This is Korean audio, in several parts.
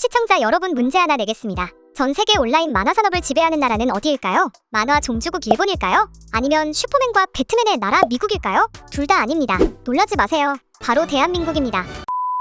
시청자 여러분 문제 하나 내겠습니다. 전 세계 온라인 만화 산업을 지배하는 나라는 어디일까요? 만화 종주국 일본일까요? 아니면 슈퍼맨과 배트맨의 나라 미국일까요? 둘 다 아닙니다. 놀라지 마세요. 바로 대한민국입니다.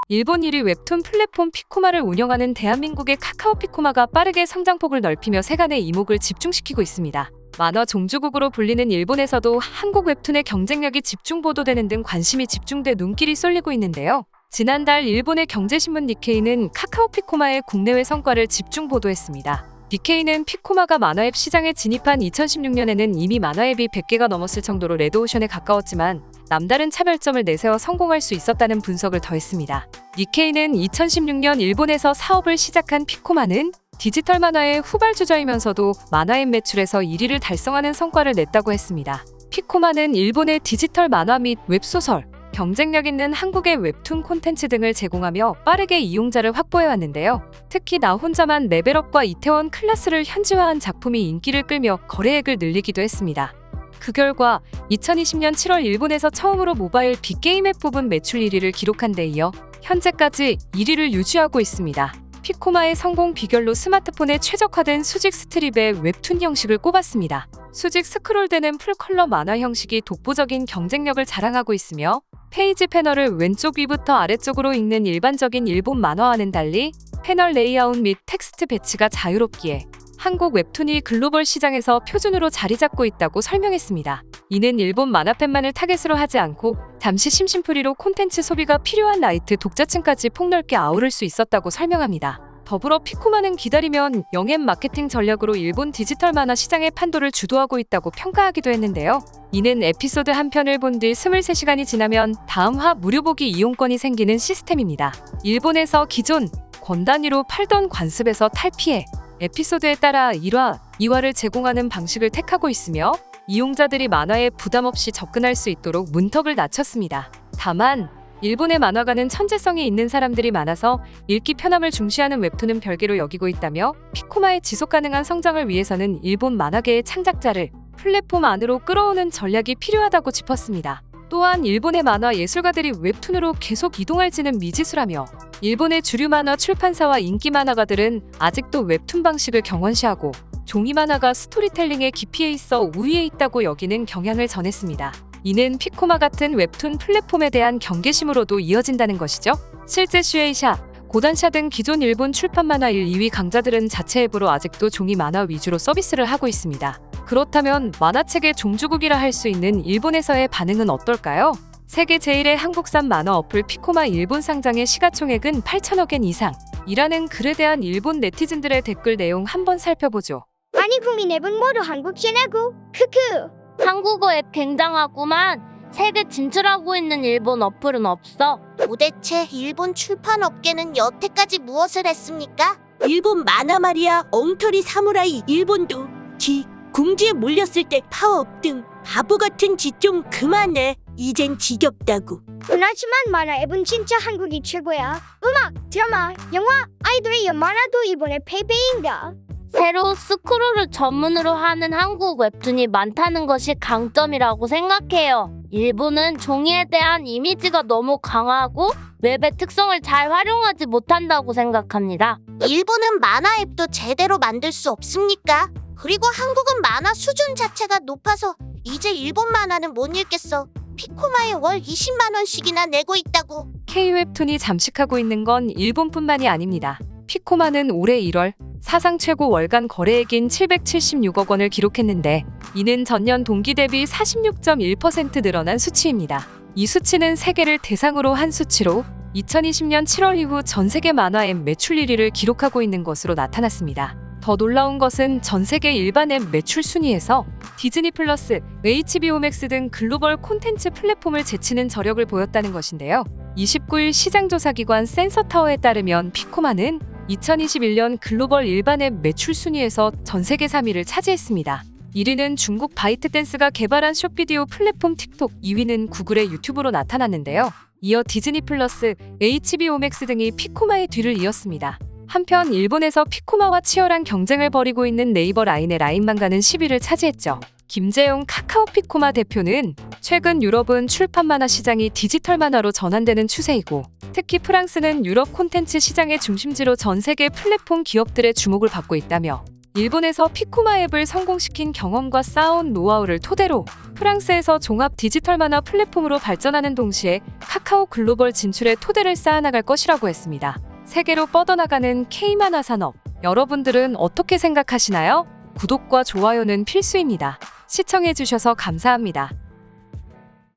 일본 1위 웹툰 플랫폼 피코마를 운영하는 대한민국의 카카오 피코마가 빠르게 성장폭을 넓히며 세간의 이목을 집중시키고 있습니다. 만화 종주국으로 불리는 일본에서도 한국 웹툰의 경쟁력이 집중 보도되는 등 관심이 집중돼 눈길이 쏠리고 있는데요. 지난달 일본의 경제신문 니케이는 카카오 피코마의 국내외 성과를 집중 보도했습니다. 니케이는 피코마가 만화앱 시장에 진입한 2016년에는 이미 만화앱이 100개가 넘었을 정도로 레드오션에 가까웠지만 남다른 차별점을 내세워 성공할 수 있었다는 분석을 더했습니다. 니케이는 2016년 일본에서 사업을 시작한 피코마는 디지털 만화의 후발주자이면서도 만화앱 매출에서 1위를 달성하는 성과를 냈다고 했습니다. 피코마는 일본의 디지털 만화 및 웹소설, 경쟁력 있는 한국의 웹툰 콘텐츠 등을 제공하며 빠르게 이용자를 확보해왔는데요. 특히 나 혼자만 레벨업과 이태원 클라스를 현지화한 작품이 인기를 끌며 거래액을 늘리기도 했습니다. 그 결과 2020년 7월 일본에서 처음으로 모바일 빅게임 앱 부분 매출 1위를 기록한 데 이어 현재까지 1위를 유지하고 있습니다. 피코마의 성공 비결로 스마트폰에 최적화된 수직 스트립의 웹툰 형식을 꼽았습니다. 수직 스크롤되는 풀컬러 만화 형식이 독보적인 경쟁력을 자랑하고 있으며 페이지 패널을 왼쪽 위부터 아래쪽으로 읽는 일반적인 일본 만화와는 달리 패널 레이아웃 및 텍스트 배치가 자유롭기에 한국 웹툰이 글로벌 시장에서 표준으로 자리 잡고 있다고 설명했습니다. 이는 일본 만화팬만을 타겟으로 하지 않고 잠시 심심풀이로 콘텐츠 소비가 필요한 라이트 독자층까지 폭넓게 아우를 수 있었다고 설명합니다. 더불어 피코마는 기다리면 영앱 마케팅 전략으로 일본 디지털 만화 시장의 판도를 주도하고 있다고 평가하기도 했는데요. 이는 에피소드 한 편을 본 뒤 23시간이 지나면 다음 화 무료 보기 이용권이 생기는 시스템입니다. 일본에서 기존 권 단위로 팔던 관습에서 탈피해 에피소드에 따라 1화, 2화를 제공하는 방식을 택하고 있으며 이용자들이 만화에 부담 없이 접근할 수 있도록 문턱을 낮췄습니다. 다만 일본의 만화가는 천재성이 있는 사람들이 많아서 읽기 편함을 중시하는 웹툰은 별개로 여기고 있다며 피코마의 지속 가능한 성장을 위해서는 일본 만화계의 창작자를 플랫폼 안으로 끌어오는 전략이 필요하다고 짚었습니다. 또한 일본의 만화 예술가들이 웹툰으로 계속 이동할지는 미지수라며 일본의 주류 만화 출판사와 인기 만화가들은 아직도 웹툰 방식을 경원시하고 종이 만화가 스토리텔링의 깊이에 있어 우위에 있다고 여기는 경향을 전했습니다. 이는 피코마 같은 웹툰 플랫폼에 대한 경계심으로도 이어진다는 것이죠. 실제 슈에이샤, 고단샤 등 기존 일본 출판 만화 1, 2위 강자들은 자체 앱으로 아직도 종이 만화 위주로 서비스를 하고 있습니다. 그렇다면 만화책의 종주국이라 할 수 있는 일본에서의 반응은 어떨까요? 세계 제1의 한국산 만화 어플 피코마 일본 상장의 시가총액은 8천억엔 이상. 이라는 글에 대한 일본 네티즌들의 댓글 내용 한번 살펴보죠. 아니 국민 앱은 모두 한국신하고 크크 한국어 앱 굉장하구만. 세계 진출하고 있는 일본 어플은 없어. 도대체 일본 출판 업계는 여태까지 무엇을 했습니까? 일본 만화 말이야 엉터리 사무라이 일본도 지 궁지에 몰렸을 때 파워업 등 바보 같은 짓 좀 그만해 이젠 지겹다고 하지만 만화 앱은 진짜 한국이 최고야 음악, 드라마, 영화, 아이돌의 만화도 이번에 페이페이인가 새로 스크롤을 전문으로 하는 한국 웹툰이 많다는 것이 강점이라고 생각해요. 일본은 종이에 대한 이미지가 너무 강하고 웹의 특성을 잘 활용하지 못한다고 생각합니다. 일본은 만화 앱도 제대로 만들 수 없습니까? 그리고 한국은 만화 수준 자체가 높아서 이제 일본 만화는 못 읽겠어. 피코마에 월 20만 원씩이나 내고 있다고. K-웹툰이 잠식하고 있는 건 일본뿐만이 아닙니다. 피코마는 올해 1월 사상 최고 월간 거래액인 776억 원을 기록했는데 이는 전년 동기 대비 46.1% 늘어난 수치입니다. 이 수치는 세계를 대상으로 한 수치로 2020년 7월 이후 전 세계 만화 앱 매출 1위를 기록하고 있는 것으로 나타났습니다. 더 놀라운 것은 전 세계 일반 앱 매출 순위에서 디즈니 플러스, HBO 맥스 등 글로벌 콘텐츠 플랫폼을 제치는 저력을 보였다는 것인데요. 29일 시장조사기관 센서타워에 따르면 피코마는 2021년 글로벌 일반 앱 매출 순위에서 전 세계 3위를 차지했습니다. 1위는 중국 바이트댄스가 개발한 숏비디오 플랫폼 틱톡, 2위는 구글의 유튜브로 나타났는데요. 이어 디즈니 플러스, HBO 맥스 등이 피코마의 뒤를 이었습니다. 한편 일본에서 피코마와 치열한 경쟁을 벌이고 있는 네이버 라인의 라인만가는 10위를 차지했죠. 김재용 카카오 피코마 대표는 최근 유럽은 출판 만화 시장이 디지털 만화로 전환되는 추세이고 특히 프랑스는 유럽 콘텐츠 시장의 중심지로 전 세계 플랫폼 기업들의 주목을 받고 있다며 일본에서 피코마 앱을 성공시킨 경험과 쌓아온 노하우를 토대로 프랑스에서 종합 디지털 만화 플랫폼으로 발전하는 동시에 카카오 글로벌 진출의 토대를 쌓아나갈 것이라고 했습니다. 세계로 뻗어나가는 K만화 산업. 여러분들은 어떻게 생각하시나요? 구독과 좋아요는 필수입니다. 시청해주셔서 감사합니다.